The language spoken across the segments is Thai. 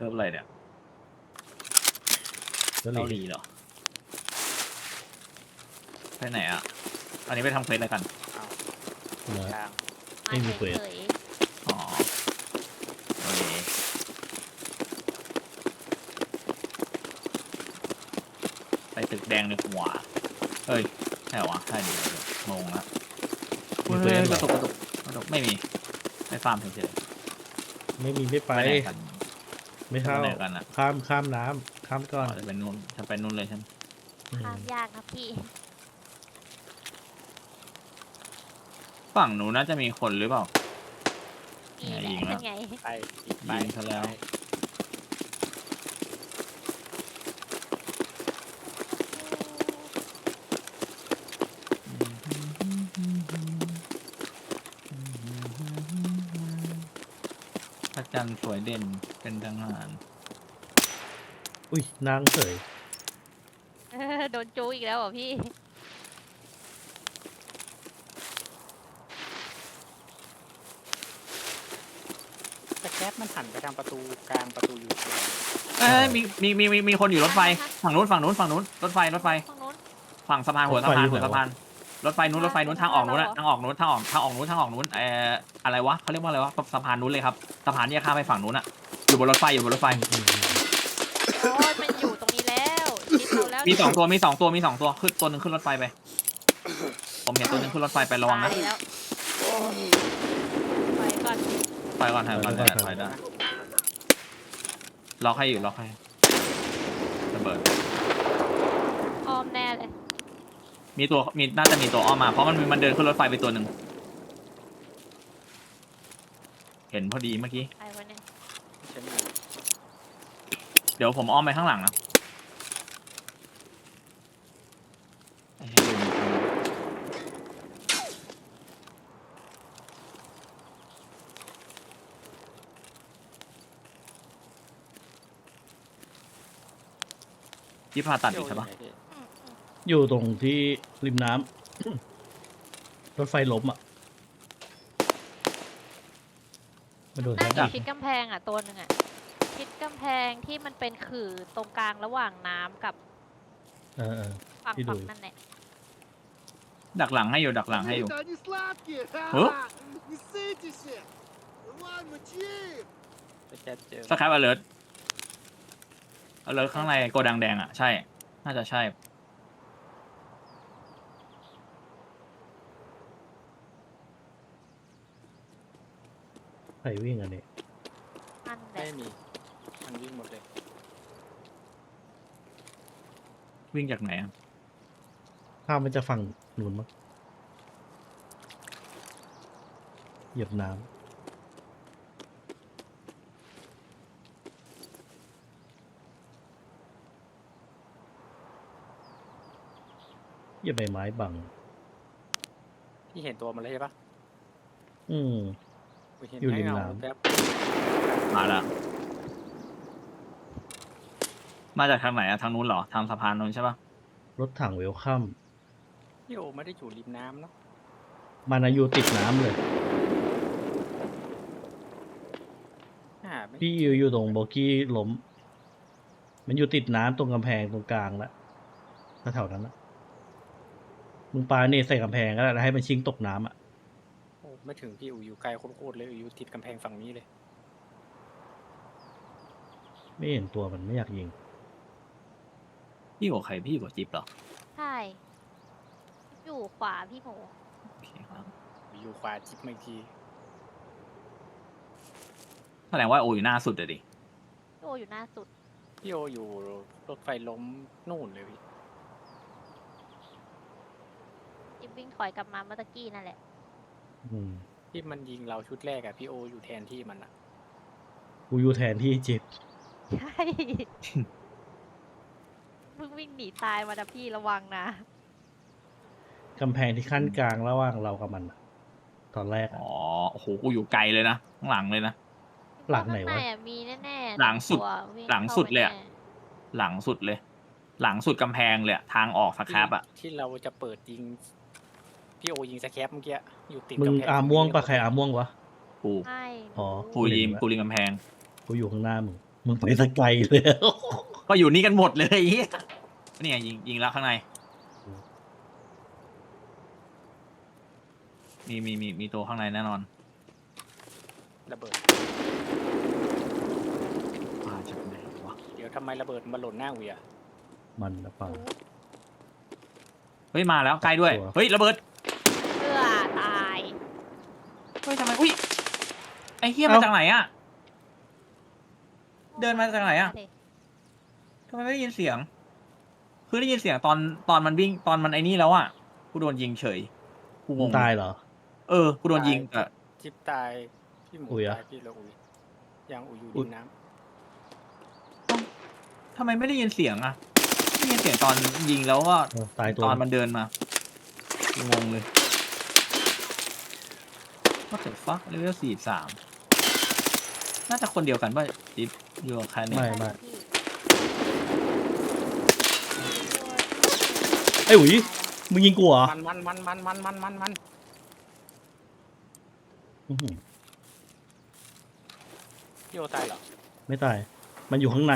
ซิร์ฟอะไรเนี่ยก็เกาหเลลียเหรอ ไปไหนอะ อันนี้ไปทำเควสอะไรกันนะกลางไม่มีเควสฉยอ๋อ โอเคไปตึกแดงในขวาเอ้ยใช่เหรอวะใช่ดิงงละมีเควสกเหรระอตุกกระตุกกระตุกไม่มี ไม่ฟาร์มเฉยไม่มีไม่ๆไป ไปไหนกัน ไม่เข้าไปไหนกันอะข้ามข้ามน้ำข้ามก่อนอ๋อจะเป็นนู่นจะเป็นนู่นเลยใช่ไหมอืมข้ามยากนะพี่ ฝั่งหนูน่าจะมีคนหรือเปล่านี่แหละยิงละเป็นไง ไปอีกไป ยิงซะแล้ว จันทร์สวยเด่นเป็นทหารอุ้ยนางเสยเออโดนจูอีกแล้วเหรอพี่แต่แก๊สมันหันไปทางประตูกลางประตูอยู่เฉยเอ้ยมีมีมีมีมีคนอยู่รถไฟฝั่งนู้นฝั่งนู้นฝั่งนู้นรถไฟรถไฟตรงนู้นฝั่งสะพานหัวสะพานหัวสะพาน รถไฟนู้นรถไฟนู้นทางออกนู้นอะทางออกนู้นทางออกทางออกนู้นทางออกนู้นเอ่ออะไรวะเขาเรียกว่าอะไรวะสะพานนู้นเลยครับสะพานเนี่ยข้ามไปฝั่งนู้นอะอยู่บนรถไฟอยู่บนรถไฟอืมโอ้ยมันอยู่ตรงนี้แล้วชิดเราแล้วมีสองตัวมีสองตัวมีสองตัวขึ้นตัวหนึ่งขึ้นรถไฟไป ผมเห็นตัวหนึ่งขึ้นรถไฟไประวังนะตายแล้วไปก่อนไปก่อนถอยก่อนถอยถอยได้ล็อกให้อยู่ล็อกให้ระเบิด ออมแน่เลย มีตัวมีน่าจะมีตัวอ้อมมาเพราะมันมีมันเดินขึ้นรถไฟไปตัวหนึ่งเห็นพอดีเมื่อกี้ไปวันนี้ใช่ไหมเดี๋ยวผมอ้อมไปข้างหลังนะไอ้เหี้ยลืมที่ผ่าตัดอยู่ใช่ปะพี่อืมอืมอยู่ตรงที่ ริมน้ำ รถไฟล้มอ่ะมาโดน น่า แท้ จะ ดัก ชิดกำแพงอ่ะตัวหนึ่งอ่ะชิดกำแพงที่มันเป็นขื่อตรงกลางระหว่างน้ำกับ เออเออ ฝั่ง ที่ดู ฝั่งนั่นแหละ ดักหลังให้อยู่ดักหลังให้อยู่ Они-то они сладкие! О? ха-ха! Не ссытесь! Иван, мочи! แต่แก๊สเจอ สแครปอเลิร์ตอเลิร์ตข้างในโกดังแดงอ่ะ ใช่ น่าจะใช่ รวิ่งอันนี้นั่นแหไม่ละมีมันวิ่งหมดเลยวิ่งจากไหนอะข้ามมันจะฝั่งนู้นมั้งเหยียบน้ำเหยียบใบไม้บัง พี่เห็นตัวมันเลยใช่ปะอืมผม เห็นอยู่แค่ริมเงาน้ำ แป๊บมาละมาจากทางไหนอะทางนู้นเหรอ ทางสะพานนู้นใช่ปะรถถังเวลคัมพี่โอไม่ได้อยู่ริมน้ำเนาะมันอายุติดน้ำเลย หาไม่พี่อยู่อยู่ตรงโบกี้ล้ม มันอยู่ติดน้ำตรงกำแพงตรงกลางละแถวๆนั้นละมึงปาเนี่ยใส่กำแพงก็ได้แล้วให้มันชิงตกน้ำอะโอ้ ไม่ถึงพี่อูอยู่ไกลโคตรๆเลยอูอยู่ติดกำแพงฝั่งนี้เลย ไม่เห็นตัวมันไม่อยากยิง พี่กับใครพี่กับจิ๊บเหรอใช่อยู่ขวาพี่หมูโอเคครับอูอยู่ขวาจิบมาอีกทีแสดงว่าโออยู่หน้าสุดเลยดิโออยู่หน้าสุด พี่โออยู่รถไฟล้มนู่นเลยพี่ จิบวิ่งถอยกลับมาเมื่อตะกี้นั่นแหละอืม ที่มันยิงเราชุดแรกอะพี่โออยู่แทนที่มันอะกูอยู่แทนที่เจ็บใช่เพิ่งวิ่งหนีตายมานะพี่ระวังนะ กำแพงที่ขั้นกลางระหว่างเรากับมันอะตอนแรกอะ อ๋อโอ้โหกูอยู่ไกลเลยนะข้างหลังเลยนะ หลังไหนวะ ข้าใอะมีแน่ๆหลังสุดตัววิ่หลังข้าสุดไปเลยอะแน่หลังสุดเลย หลังสุดกำแพงเลยอะทางออกสแครปอะที่เราจะเปิดยิง พี่โอยิงสแครปเมื่อกี้อ ยู่ติดมึงกำแพงอาม่วงปะใครอาม่วงวะกูใช่อ๋อหนูกูยิงกูยิงกำแพง กูอยู่ข้างหน้ามึงมึงไปสไกลเลยก็อยู่นี่กันหมดเลยไอ้เหี้ยนี่ไงยิงยิงแล้วข้างใน มีมีมีมีตัวข้างในแน่นอนระเบิด มาจากไหนวะเดี๋ยวทำไมระเบิดมาหล่นหน้าเวียมันนะเปล่า เฮ้ยมาแล้วใกล้ด้วยตัวเฮ้ยระเบิดเพื่ อตายเฮ้ยทำไมอุ้ยไอ้เหี้ยมาจากไหนอะเดินมาจากไหนอะทำไมไม่ได้ยินเสียง คือได้ยินเสียงตอนตอนมันวิ่งตอนมันไอ้นี่แล้วอะกูโดนยิงเฉยกูงมึงงตายเหรอ เออกูโดนยิงแต่จิ๊บตาย พี่หมูอุ๊ยอะ ตายพี่ละอุยยังอุยอยู่อุ๊ดิยนน้ทำไมไม่ได้ยินเสียงอะได้ยินเสียงตอนยิงแล้วว่าเออตายตัวตอนมันเดินมากูงงเลย ว่าแต่ฟักเลเวลสี่สามน่าจะคนเดียวกันป่ะจิ๊บอยู่กับใครเนี่ยไม่ไม่พี่ไอ้หวีมึงยิงกูเหรอำมันมันมันมันมันมันมันมันอื้อหือพี่โอตายเหรอไม่ตาย มันอยู่ข้างใน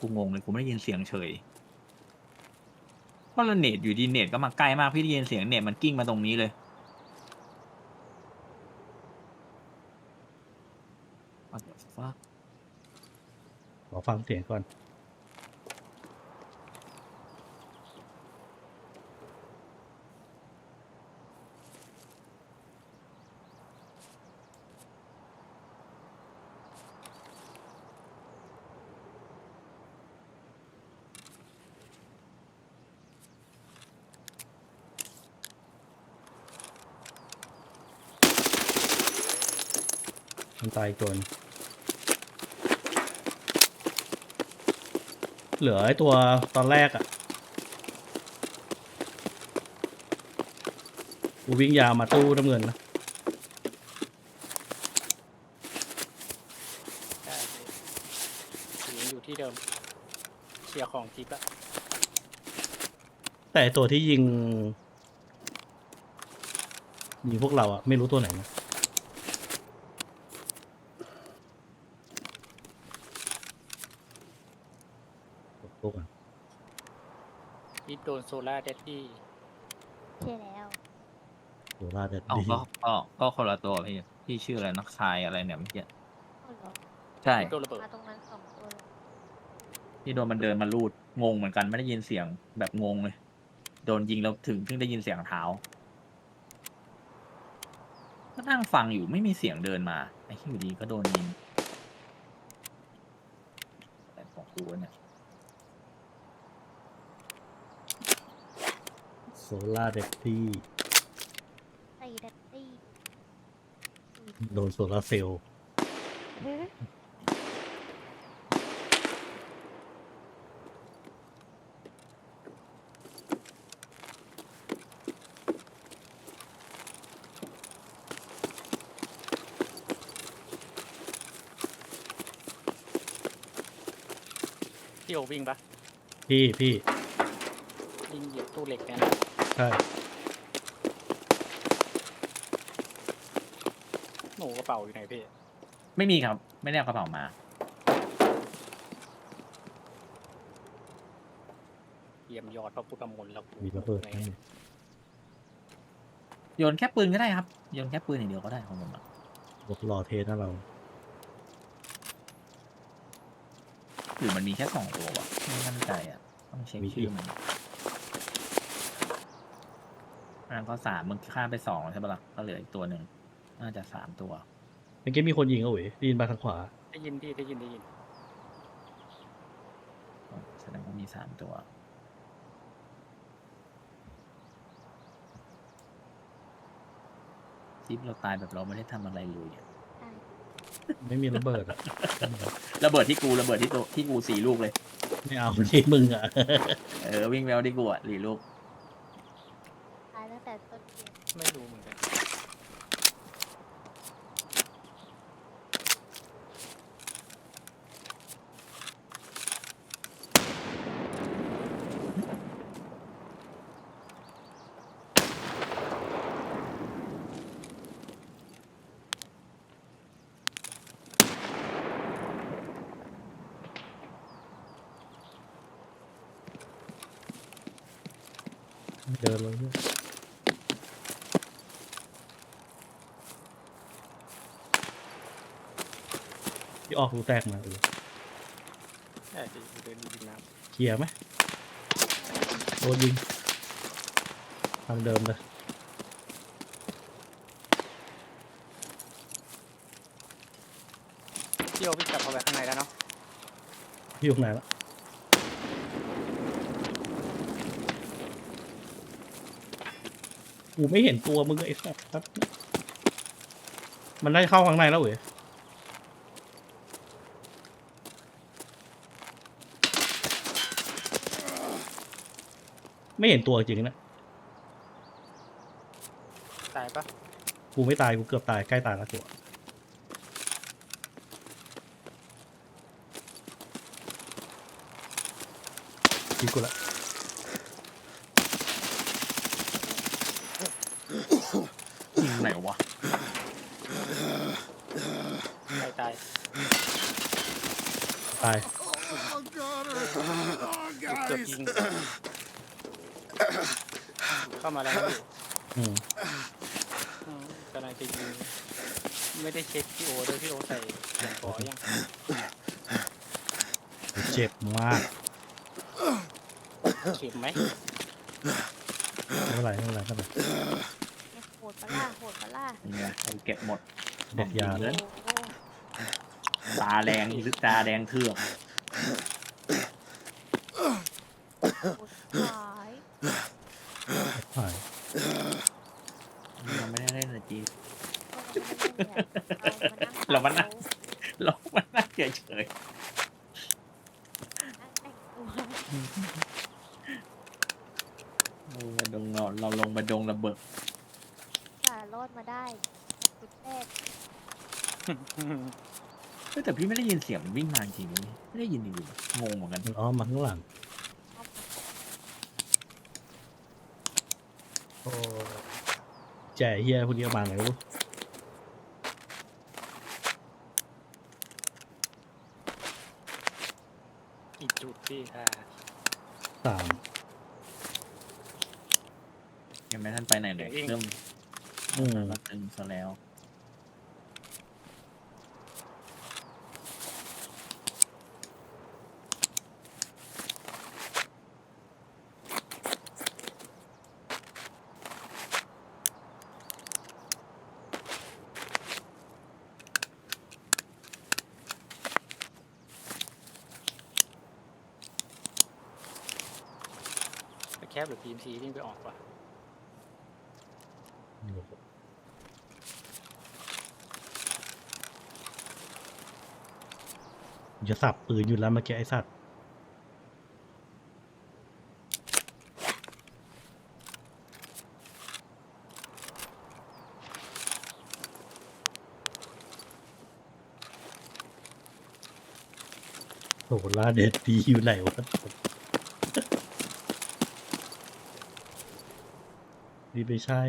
กูงงเลยกูไม่ได้ยินเสียงเฉยเพ ราะเราเน็ตอยู่ดีเน็ตก็มาใกล้มากพี่ได้ยินเสียงเน็ตมันกิ้งมาตรงนี้เลย What the fuck ขอฟังเสียงก่อน มันตายอีกตัวหนึ่งเหลือไอ้ตัวตอนแรกอะ่ะกูวิ่งยาวมาตู้น้ำเงินนะใช่พี่ยังอยู่ที่เดิมเคลียร์ของจิ๊บละแต่ไอ้ตัวที่ยิงยิงพวกเราอะ่ะไม่รู้ตัวไหนนะกดตู้ก่อน จิ๊บ โดนโซล่าเดดดี้ใช่แล้วโดราเด็ดเอ้าดีก็ก็ก็คนละตัวพี่พี่ชื่ออะไรนักคายอะไรเนี่ยเมื่อกี้เอาเหรอใช่ โดนระเบิด มาตรงนั้นสองตัวเลยที่โดนมันเดินมาลูดงงเหมือนกันไม่ได้ยินเสียงแบบงงเลย โดนยิงแล้วถึงเพิ่งได้ยินเสียงเท้าก็นั่งฟังอยู่ไม่มีเสียงเดินมาไอ้ที่อยู่ดีก็โดนยิงแต่ของกูวะเนี่ย โซล่าเด็ดที่ไอ้ดัตตี้โดนโซลาร์เซลล์เฮ้ยพี่โอวิ่งปะพี่พี่วิ่งเหยียบตู้เหล็กเนี่ย ใช่ หนูกระเป๋าอยู่ไหนพี่ ไม่มีครับ ไม่ได้เอากระเป๋ามา เยี่ยมยอดพระพุทธมนต์แล้วกูมีระเบิดไงนั่นโยนแค่ปืนก็ได้ครับ โยนแค่ปืนอย่างเดียวก็ได้ของผมอะรถรอเทสนะเรา หรือมันมีแค่สองตัววะไม่มั่นใจอะต้องเช็คมีอีกชื่อมัน อันนั้นก็สามมึงฆ่าไปสองใช่ปะล่ะก็เหลืออีกตัวหนึ่งน่าจะสามตัว เมื่อกี้มีคนยิงเอาเว้ยได้ยินมาทางขวา ได้ยินพี่ได้ยินได้ยิน แสดงว่ามีสามตัว ซิปเราตายแบบเราไม่ได้ทำอะไรเลยอะไม่มีระเบิดอะระเบิดที่กูระเบิดที่ตัวที่กูสี่ลูกเลย ไม่เอาที่มึงอะเออวิ่งไปเอาที่กูอะสี่ลูกตายตั้ง แต่ต้นเไม่รู้เหมือนกัน เดินลงเนี่ย ออกรูแตกมาเออใช่จะเดินอยู่ริมน้เคลียร์ไหมโดนยิงทางเดิมเลยำพี่โอพี่กลับเข้าไปข้างในแล้วเนาะพี่อยู่ข้างไหนละกูไม่เห็นตัวมึงไอ้สัสครับ มันได้เข้าข้างในแล้วเว้ย ไม่เห็นตัวจริงนะ ตายปะกูไม่ตาย กูเกือบตาย ใกล้ตายแล้วตัวยิงกูละยิงไหนวะ ตายตายตาย Oh, got her. Oh, เกือบ guys. ยิง เข้ามาแล้วนะพี่อืมอืมกำลังจะยิงไม่ได้เช็คพี่โอด้วยพี่โอใส่เสียงกอยังเจ็บมากเข็มไหมไม่เป็นไรไม่เป็นไรไม่เป็นไรเนี่ยโหดปะล่ะโหดปะล่ะเนี่ยผมเก็บหมดเด็ดยาเลเลยยโอ้โหตาแดงหรือตาแดงเถือกโหดหาย หาย เราไม่ได้เล่นเลยจี เราเรามานั่งเรามานั่งเฉยเฉยนั่งแต่งตัวๆเรามาดงเราเราลงมาดงระเบิดสารอดมาได้จุดแรกเฮ้ยแต่พี่ไม่ได้ยินเสียงมันวิ่งมาจริงๆนี่ไม่ได้ยินจริงๆงงเหมือนกันมันอ้อมมาข้างหลังเอามาโอ้แจ่เฮียพวกนี้เอามาไหนรู้อีกจุด พี่ค่ะสามยังไม่ทันไปไหนเลยเริ่มอืมมาตึงซะแล้ว ปแคปหรือพีมซีนี่ไปออกว่ะจะสับปืนอยู่แล้วเมื่อกี้ไอ้สัตว์โหลาเด็ดดีอยู่ไหนวะ นี่ไม่ใช่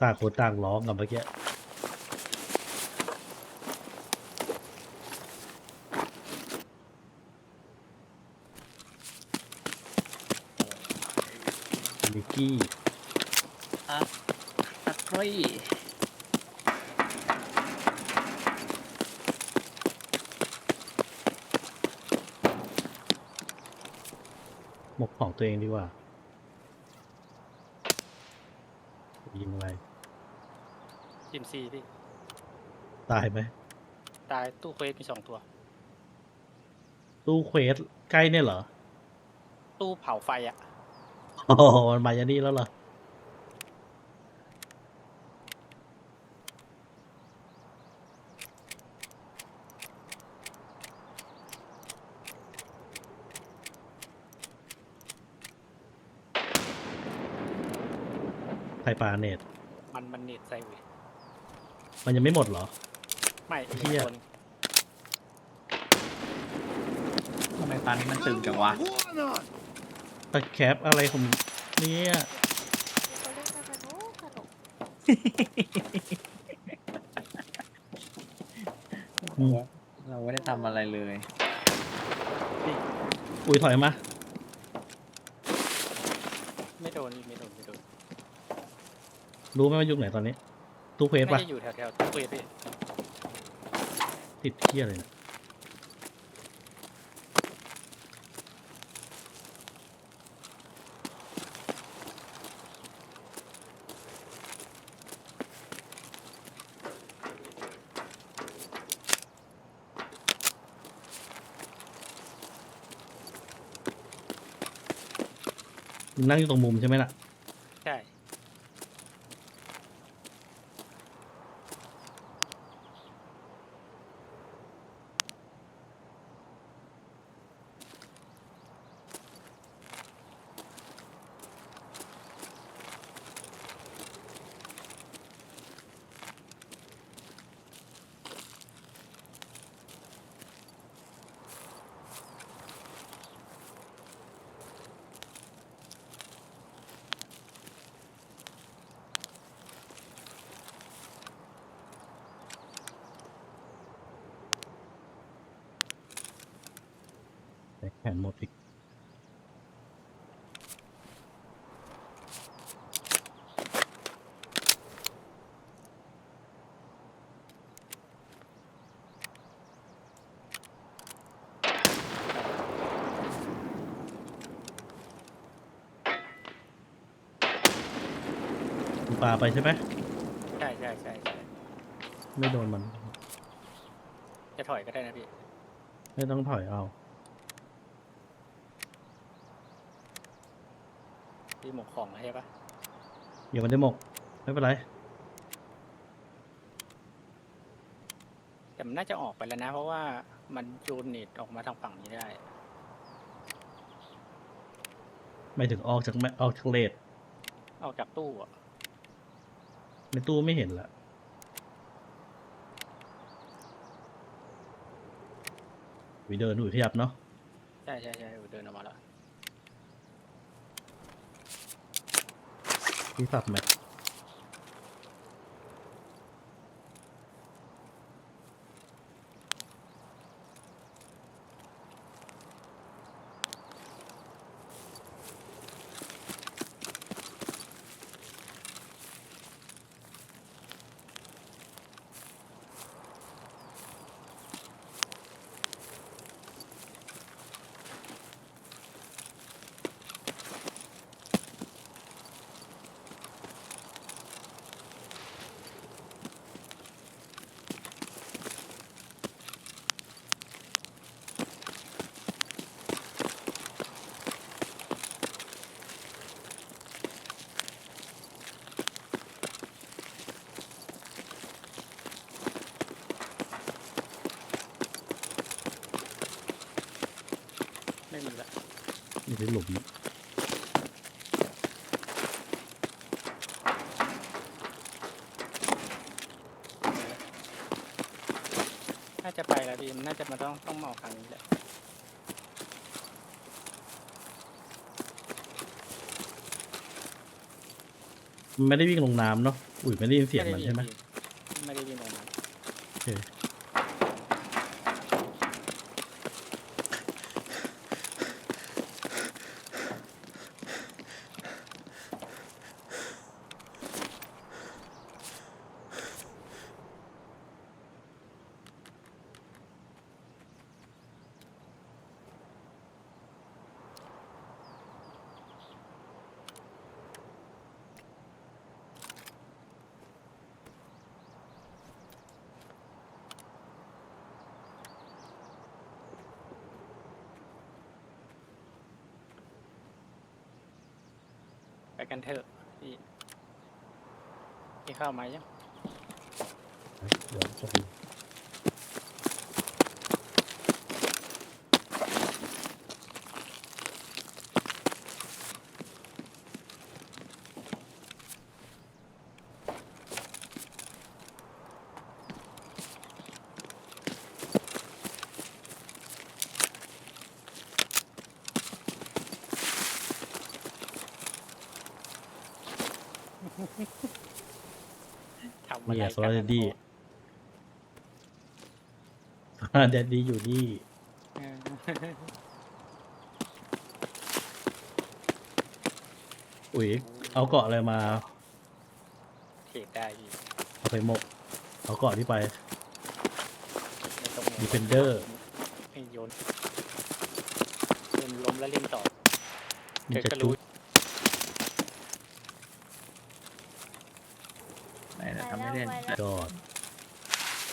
ต่างคนต่างร้องกับเมื่อกี้ มิกกี้ ตะไคร้ หมกของ ตัวเองดีกว่า ยิงอะไรพีมซีพี่ ตายไหม ตายตู้เควสมีสองตัว ตู้เควสใกล้เนี่ยเหรอ ตู้เผาไฟอะอ๋อมันมาอย่างนี้แล้วเหรอ ไทยปลา เน็ตมันมันเน็ตใส่เว้ยมันยังไม่หมดเหรอ ไม่เหี้ย คนทำไมตอนนี้มันตึงจังวะ One on. ตะแคปอะไรผมเนี่ยเขาเล่นกันสนุกสนุกอืมเราไม่ได้ทำอะไรเลย อุ้ยถอยมา ไม่โดนพี่ไม่โดนไม่โดน รู้ไหมว่ายุคไหนตอนนี้ตู้เควสน่าปะจะอยู่แถวแถวๆตู้เควสพี่ติดเที่ยเลยนะมึงนั่งอยู่ตรงมุมใช่ไหมล่ะ หมดอีกมึงปาไปใช่ไหมใช่ใช่ใช่ใช่ไม่โดนมัน จะถอยก็ได้นะพี่ ไม่ต้องถอยเอา พี่หมกของแล้วใช่ปะเดี๋ยวมันได้หมก ไม่เป็นไร แต่มันน่าจะออกไปแล้วนะ เพราะว่ามันจูนเน็ตออกมาทางฝั่งนี้ได้ ไม่ถึงออกจากแม่ออกจากเลดออกจากตู้อะในตู้ไม่เห็นละวิเดินหนุ่ยขยับเนาะใช่ใช่ใช่เดินออกมาแล้ว ที่สับแม็ก หลุมน่าจะไปแล้วพี่มันน่าจะมาต้องต้องมาออกทางนี้แหละมันไม่ได้วิ่งลงน้ำเนาะ อุ้ยไม่ได้ยินเสียงมันใช่ไหมพี่ไม่ได้ยินตรงนั้นโอเค กันเถอะพี่พี่เข้ามายัง เดี๋ยวจะดู นี่อะโซลาร์ไเดดดี้โซลาร์เดดดี้อยู่นี่เอออุ๋ยเอาเกาะอะไรมาเทรดได้พี่เอาไปหมก เอาเกาะที่ไป ในตรง Defender ให้โยนโยนล้มแล้วเล่นต่อมันเกิดจะก็จุรู้ ด ไหนนะทำไม่เล่น ไปแล้ว ยอด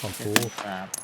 ของกูครับ